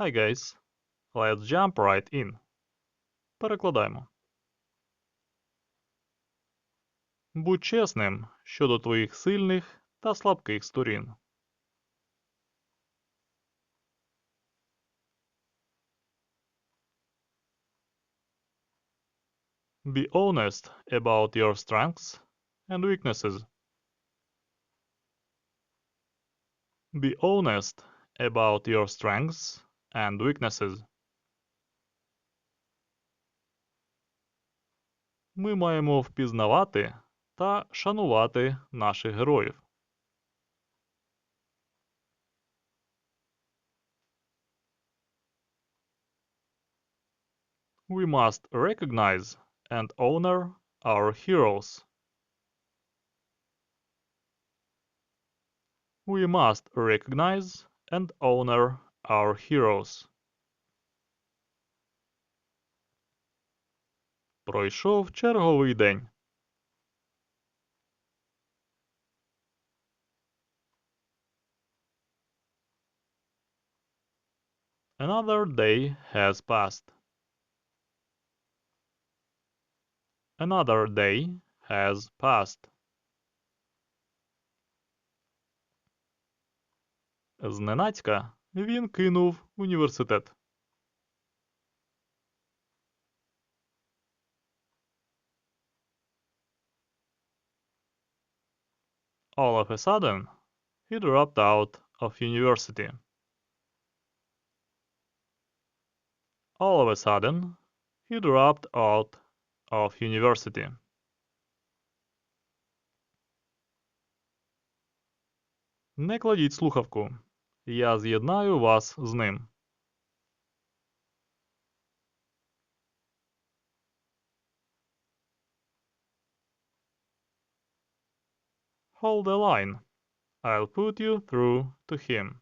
Hi guys. Let's jump right in. Перекладаємо. Будь чесним щодо твоїх сильних та слабких сторін. Be honest about your strengths and weaknesses. Be honest about your strengths and weaknesses. Ми маємо впізнавати та шанувати наших героїв. We must recognize and honor our heroes. We must recognize and honor our heroes. Пройшов черговий день. Another day has passed. Another day has passed. Зненацька він кинув університет. All of a sudden, he dropped out of university. All of a sudden, he dropped out of university. Не кладіть слухавку. Я з'єднаю вас з ним. Hold the line. I'll put you through to him.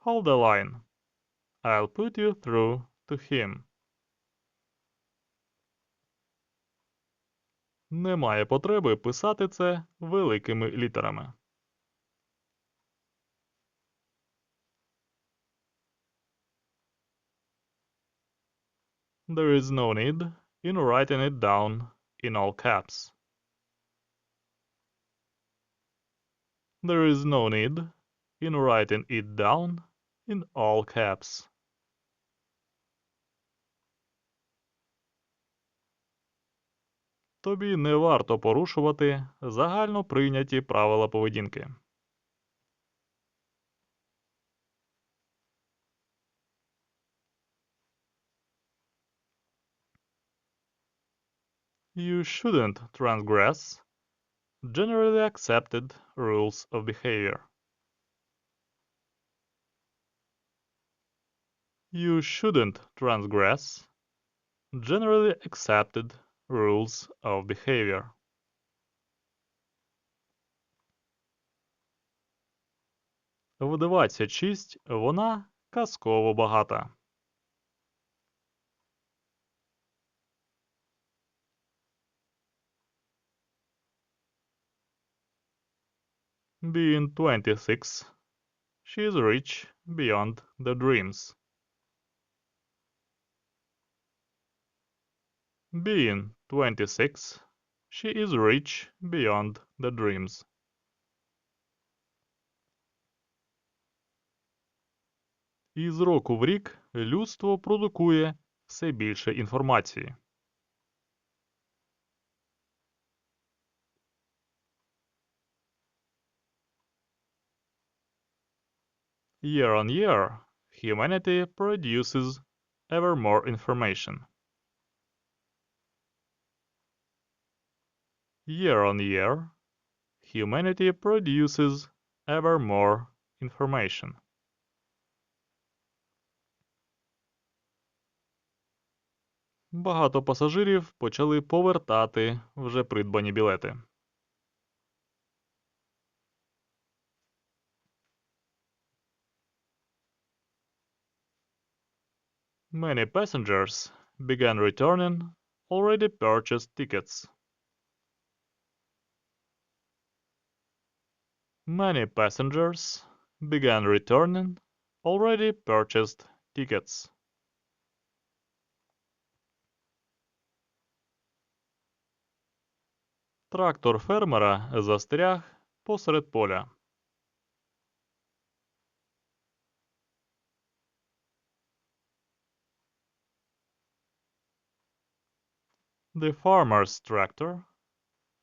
Hold the line. I'll put you through to him. Немає потреби писати це великими літерами. There is no need in writing it down in all caps. There is no need in writing it down in all caps. Тобі не варто порушувати загально прийняті правила поведінки. You shouldn't transgress generally accepted rules of behavior. You shouldn't transgress generally accepted rules of behavior. В 26 вона казково багата. Being 26, she is rich beyond the dreams. Being 26, she is rich beyond the dreams. Із року в рік людство продукує все більше інформації. Year on year, humanity produces ever more information. Year on year, humanity produces ever more information. Багато пасажирів почали повертати вже придбані білети. Many passengers began returning already purchased tickets. Many passengers began returning already purchased tickets. Трактор фермера застряг посеред поля. The farmer's tractor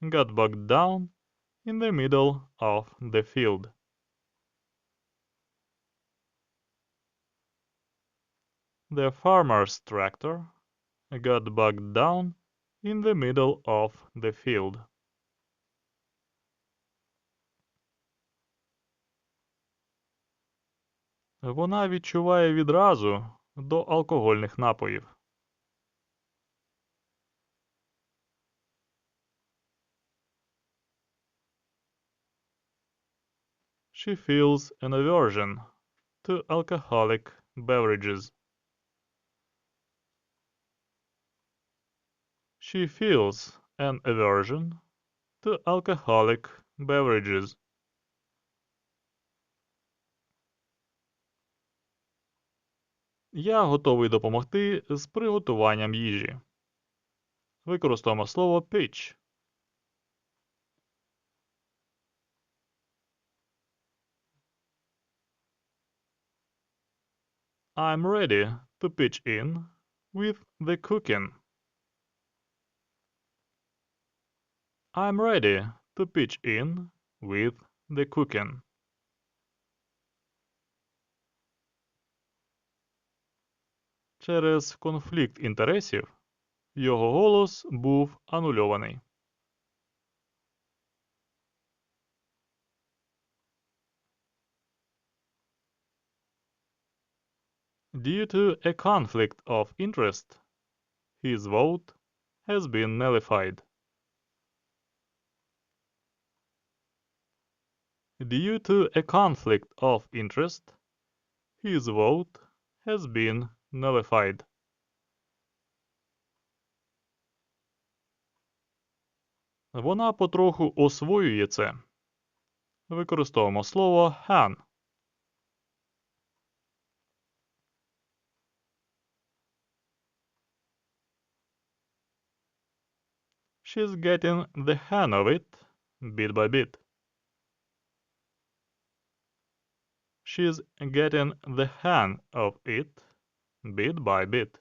got bogged down in the middle of the field. The farmer's tractor got bogged down in the middle of the field. Вона відчуває відразу до алкогольних напоїв. She feels an aversion to alcoholic beverages. She feels an aversion to alcoholic beverages. Я готовий допомогти з приготуванням їжі. Використаємо слово pitch. I'm ready to pitch in with the cooking. I'm ready to pitch in with the cooking. Через конфлікт інтересів його голос був анульований. Due to a conflict of interest, his vote has been nullified. Due to a conflict of interest, his vote has been nullified. Вона потроху освоює це. Використовуємо слово han. She's getting the hang of it bit by bit. She's getting the hang of it bit by bit.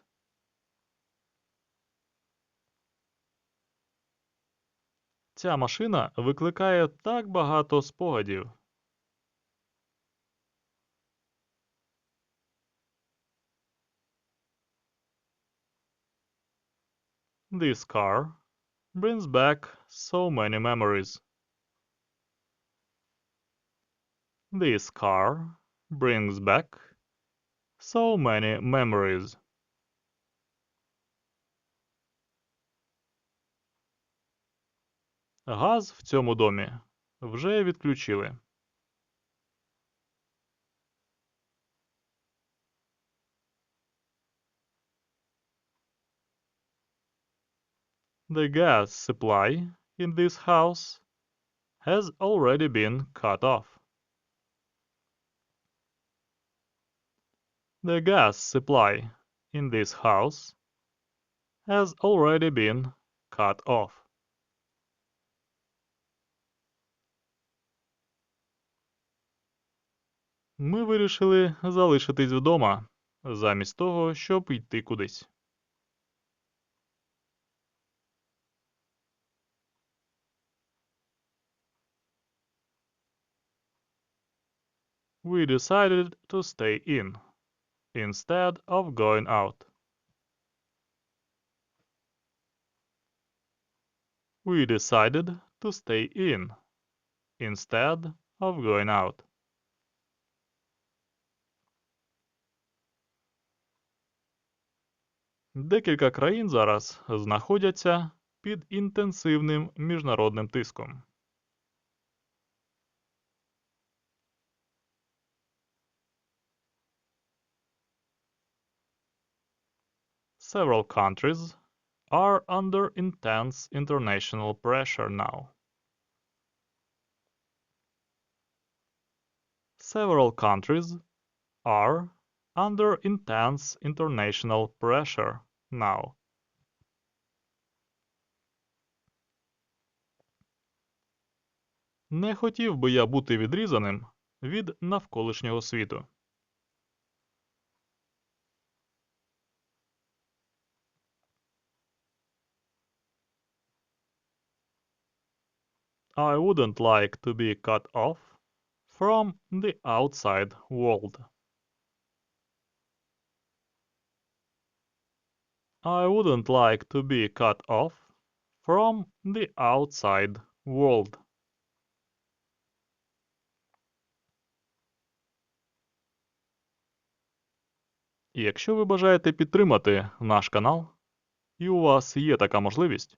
Ця машина викликає так багато спогадів. This car brings back so many memories. This car brings back so many memories. Газ в цьому домі вже відключили. The gas supply in this house has already been cut off. The gas supply in this house has already been cut off. Ми вирішили залишитись вдома, замість того, щоб йти кудись. We decided to stay in, instead of going out. We decided to stay in, instead of going out. Декілька країн зараз знаходяться під інтенсивним міжнародним тиском. Several countries are under intense international pressure now. Several countries are under intense international pressure now. Не хотів би я бути відрізаним від навколишнього світу. I wouldn't like to be cut off from the outside world. I wouldn't like to be cut off from the outside world. І Якщо ви бажаєте підтримати наш канал, і у вас є така можливість,